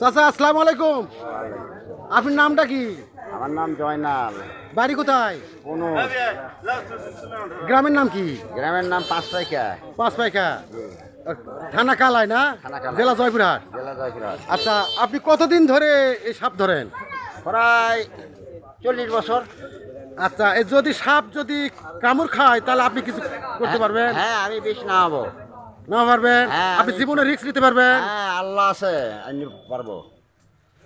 চাচা আসসালামু আলাইকুম আপনার নামটা কি? আমার নাম জয়নাল। বাড়ি কোথায়? কোনো গ্রামের নাম কি? গ্রামের নাম পাঁচটাইকা পাঁচ পাইকা থানা কালাই না? জেলা জয়পুরহাট। জেলা জয়পুরহাট। আচ্ছা আপনি কতদিন ধরে এই সাপ ধরেন? প্রায় চল্লিশ বছর। আচ্ছা যদি সাপ যদি কামড় খায় তাহলে আপনি কিছু করতে পারবেন? হ্যাঁ আমি বেশ নামাবো। না পারবেন হ্যাঁ, আপনি জীবনে রিস্ক নিতে পারবেন। হ্যাঁ আল্লাহ আছে আমি পারব।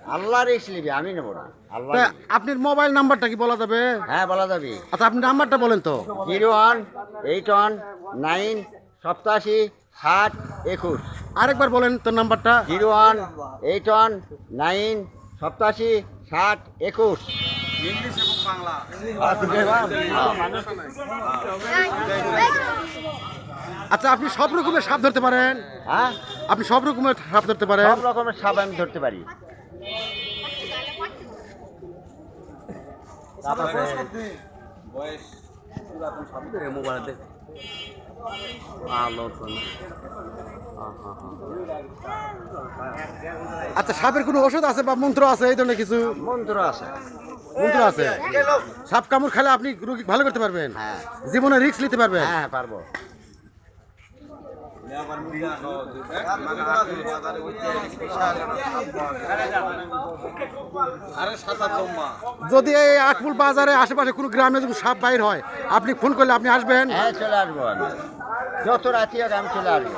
আল্লাহ রিক্স নিবি আমি নেব না আল্লাহ আপনার মোবাইল নাম্বারটা কি বলা যাবে? হ্যাঁ বলা যাবি। আচ্ছা আপনি নাম্বারটা বলেন তো। Zero one eight one nine সপ্তাশি ষাট একুশ। আরেকবার বলেন তোর নাম্বারটা zero one eight one nine সপ্তাশি ষাট একুশ। আচ্ছা আপনি সব রকমের সাপ ধরতে পারেন। হ্যাঁ? আপনি সব রকমের সাপ ধরতে পারেন। সব রকমের সাপ আমি ধরতে পারি। আচ্ছা সাপের কোনো ওষুধ আছে বা মন্ত্র আছে এই ধরনের কিছু? মন্ত্র আছে। মন্ত্র আছে। সাপ কামড় খেলে আপনি রোগী ভালো করতে পারবেন। হ্যাঁ। জীবনে রিস্ক নিতে পারবেন। হ্যাঁ পারব। যদি এই আকমুল বাজারে আশেপাশে কোনো গ্রামে যদি সাপ বাইর হয় আপনি ফোন করলে আপনি আসবেন। হ্যাঁ চলে আসব যত রাতি আমি চলে আসব।